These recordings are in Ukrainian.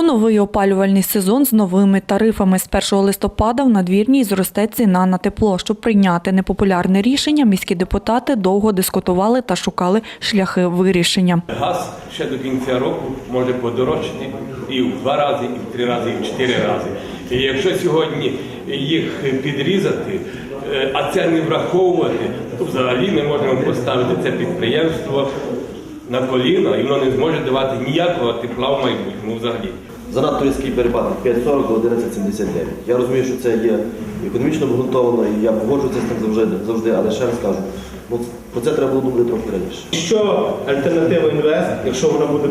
У новий опалювальний сезон з новими тарифами з 1 листопада в надвірній зросте ціна на тепло. Щоб прийняти непопулярне рішення, міські депутати довго дискутували та шукали шляхи вирішення. Газ ще до кінця року може подорожчати і в два рази, і в три рази, і в чотири рази. І якщо сьогодні їх підрізати, е, а це не враховувати, то взагалі ми можемо поставити це підприємство на коліна, і воно не зможе давати ніякого тепла в майбутньому взагалі. Занадто різкий перепад від 5,40 до 11,79. Я розумію, що це є економічно обґрунтовано, і я погоджуюся з тим завжди, завжди але ще раз кажу, ну, про це треба було думати трохи раніше. Що альтернатива інвест, якщо вона буде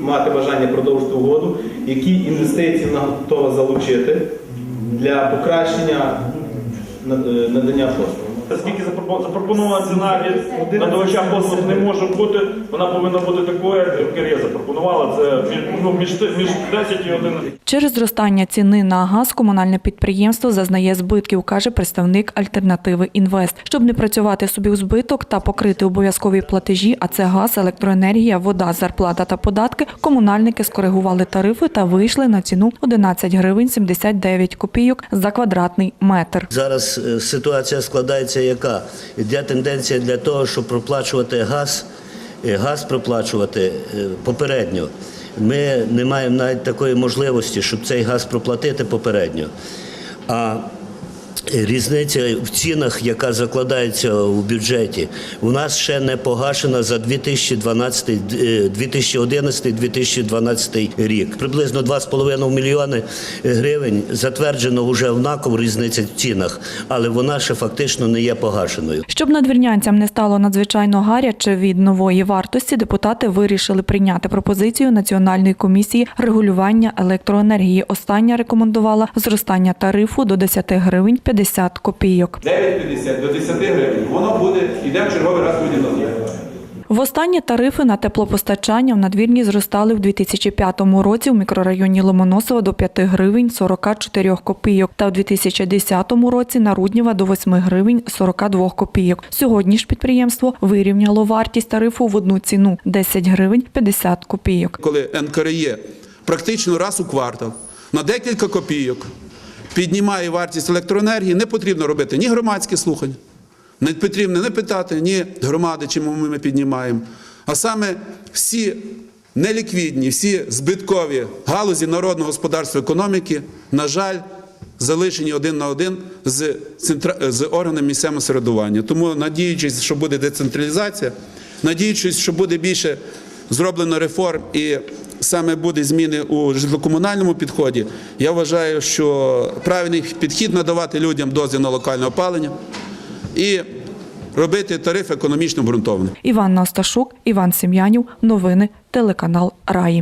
мати бажання продовжити угоду, які інвестиції вона готова залучити для покращення надання послуг? Оскільки запропо- запропонована ціна від надавача послуг не може бути, вона повинна бути такою, як Кирія запропонувала. Це між, ну, між, між 10 і 11. Через зростання ціни на газ комунальне підприємство зазнає збитків, каже представник альтернативи Інвест. Щоб не працювати собі у збиток та покрити обов'язкові платежі, а це газ, електроенергія, вода, зарплата та податки, комунальники скоригували тарифи та вийшли на ціну 11 гривень 79 копійок за квадратний метр. Зараз е, ситуація складається яка? Йде тенденція для того, щоб проплачувати газ, е, газ проплачувати е, попередньо. Ми не маємо навіть такої можливості, щоб цей газ проплатити попередньо. А Різниця в цінах, яка закладається у бюджеті, у нас ще не погашена за 2012, е, 2011-2012 рік. Приблизно 2,5 мільйони гривень затверджено вже однаково різниця в цінах, але вона ще фактично не є погашеною. Щоб надвірнянцям не стало надзвичайно гаряче від нової вартості, депутати вирішили прийняти пропозицію Національної комісії регулювання електроенергії. Остання рекомендувала зростання тарифу до 10 гривень 50 копійок. 9,50 до 10 гривень, воно буде, йде в черговий раз виділення. Востаннє тарифи на теплопостачання в надвірні зростали в 2005 році в мікрорайоні Ломоносова до 5 гривень 44 копійок та в 2010 році на Руднєва до 8 гривень 42 копійок. Сьогодні ж підприємство вирівняло вартість тарифу в одну ціну – 10 гривень 50 копійок. коли НКРЄ практично раз у квартал на декілька копійок піднімає вартість електроенергії, не потрібно робити ні громадські слухання, не потрібно не питати ні громади, чому ми піднімаємо, а саме всі неліквідні, всі збиткові галузі народного господарства економіки, на жаль, залишені один на один з, центра... з органами місцевого середування. Тому, надіючись, що буде децентралізація, надіючись, що буде більше зроблено реформ і саме буде зміни у житлокомунальному підході, я вважаю, що правильний підхід надавати людям дозвіл на локальне опалення і робити тариф економічно обґрунтований. Іван Насташук, Іван Сім'янів. Новини. Телеканал Раї.